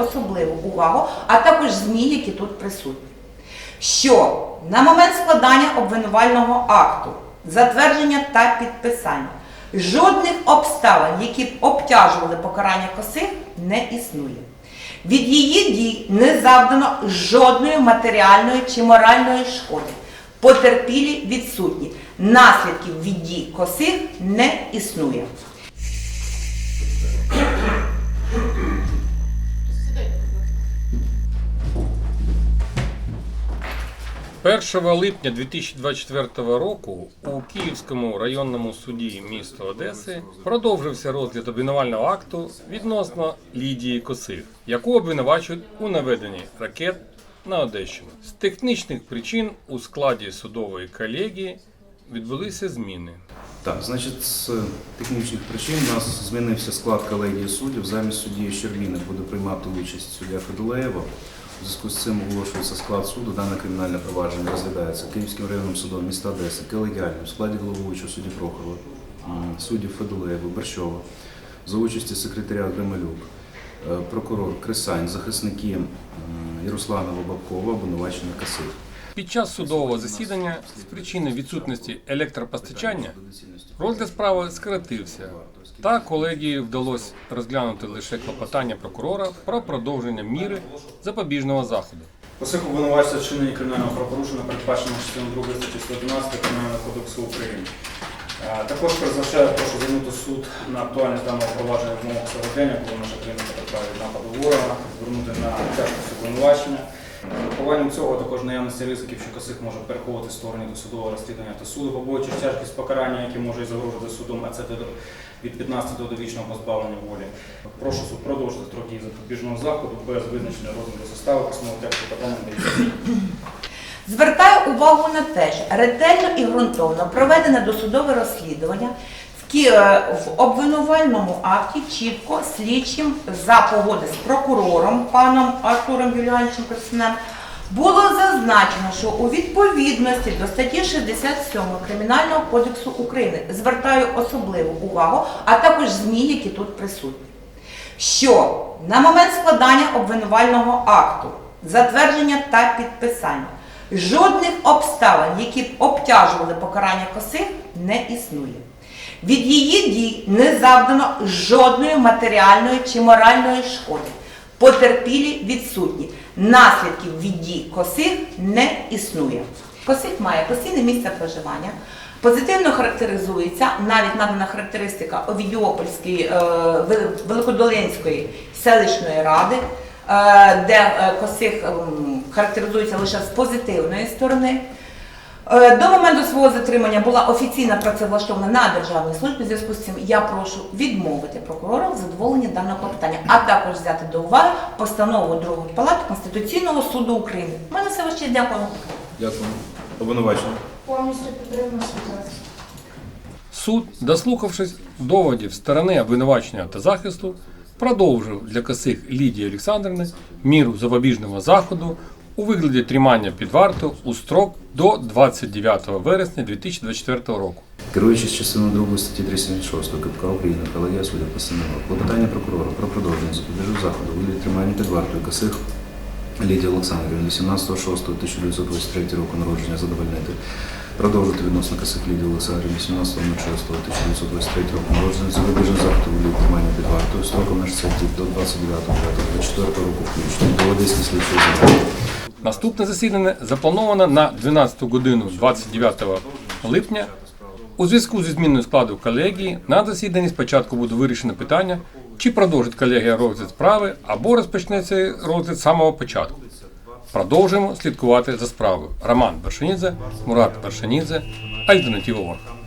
особливу увагу, а також ЗМІ, які тут присутні. Що на момент складання обвинувального акту, затвердження та підписання жодних обставин, які б обтяжували покарання косих, не існує. Від її дій не завдано жодної матеріальної чи моральної шкоди. Потерпілі відсутні. Наслідків від дій косих не існує. 1 липня 2024 року у Київському районному суді міста Одеси продовжився розгляд обвинувального акту відносно Лідії Косих, яку обвинувачують у наведенні ракет на Одещину. З технічних причин у складі судової колегії відбулися зміни. Так, значить, з технічних причин у нас змінився склад колегії суддів. Замість судді Щербіни буде приймати участь суддя Федулеєва. У зв'язку з цим оголошується склад суду. Дане кримінальне провадження розглядається Київським районним судом міста Одеси, колегіальним, в складі головуючого судді Прохорова, суддів Федулеєва, Борщова, за участі секретаря Грималюк, е, прокурор Крисань, захисники м, Бабкова, обвинувачення Касих. Під час судового засідання з причини відсутності електропостачання розгляд справи скоротився. Та колегії вдалося розглянути лише клопотання прокурора про продовження міри запобіжного заходу. Усіх обвинувачується вчинення кримінального правопорушення, передбаченого частиною 2 статті 111 Кримінального кодексу України. Також призначаю, прошу звернути суд на актуальність даного провадження в умовах сьогодення, коли наша країна потерпає нападу ворога, звернути на тяжкість обвинувачення. З Урахуванням цього, також наявності ризиків, що косих може переховувати сторони до судового розслідування та суду, побоюючи тяжкість покарання, які може загрожувати судом, а це від 15 до довічного позбавлення волі. Прошу суд продовжити строк дії запобіжного заходу без визначення розгляду застави письмового тексту питання. Звертаю увагу на те, що ретельно і ґрунтовно проведене досудове розслідування в е, в обвинувальному акті чітко слідчим за погоди з прокурором паном Артуром Юліановичем Красинем було зазначено, що у відповідності до статті 67 Кримінального кодексу України звертаю особливу увагу, а також ЗМІ, які тут присутні що на момент складання обвинувального акту, затвердження та підписання жодних обставин, які б обтяжували покарання косих, не існує. Від її дій не завдано жодної матеріальної чи моральної шкоди. Потерпілі відсутні. Наслідків від дій косих не існує. Косих має постійне місце проживання. Позитивно характеризується навіть надана характеристика Овідіопольської е, Великодолинської селищної ради, е, де е, Косих ем, характеризується лише з позитивної сторони. Е, До моменту свого затримання була офіційно працевлаштована на державній службі. Зв'язку з цим я прошу відмовити прокурора в задоволенні даного клопотання, а також взяти до уваги постанову другої палати Конституційного суду України. У мене все ще дякую. Дякую. Обвинувачення. Повністю підтримую ситуацію. Суд, дослухавшись доводів сторони обвинувачення та захисту, продовжив для косих Лідії Олександрівни міру запобіжного заходу у вигляді тримання під вартою у строк до 29 вересня 2024 року. Керуючись частиною 2 статті 376 КПК України, колегія суддів постановила клопотання прокурора про продовження запобіжного заходу у вигляді тримання під вартою косих Лідії Олександрівни 18.06.1923 року народження задовольнити. Продовжити відносно косих Лідії Олександрівни 18.06.1923 року народження запобіжного заходу у вигляді тримання під вартою строком на 60 діб до 29.09.24 року включно до Одеської слідчої заради. Наступне засідання заплановано на 12 годину 29 липня. У зв'язку зі зміною складу колегії на засіданні спочатку буде вирішено питання, чи продовжить колегія розгляд справи або розпочне цей розгляд з самого початку. Продовжуємо слідкувати за справою. Роман Бершанідзе, Мурат Бершанідзе, Альтернатива Орг.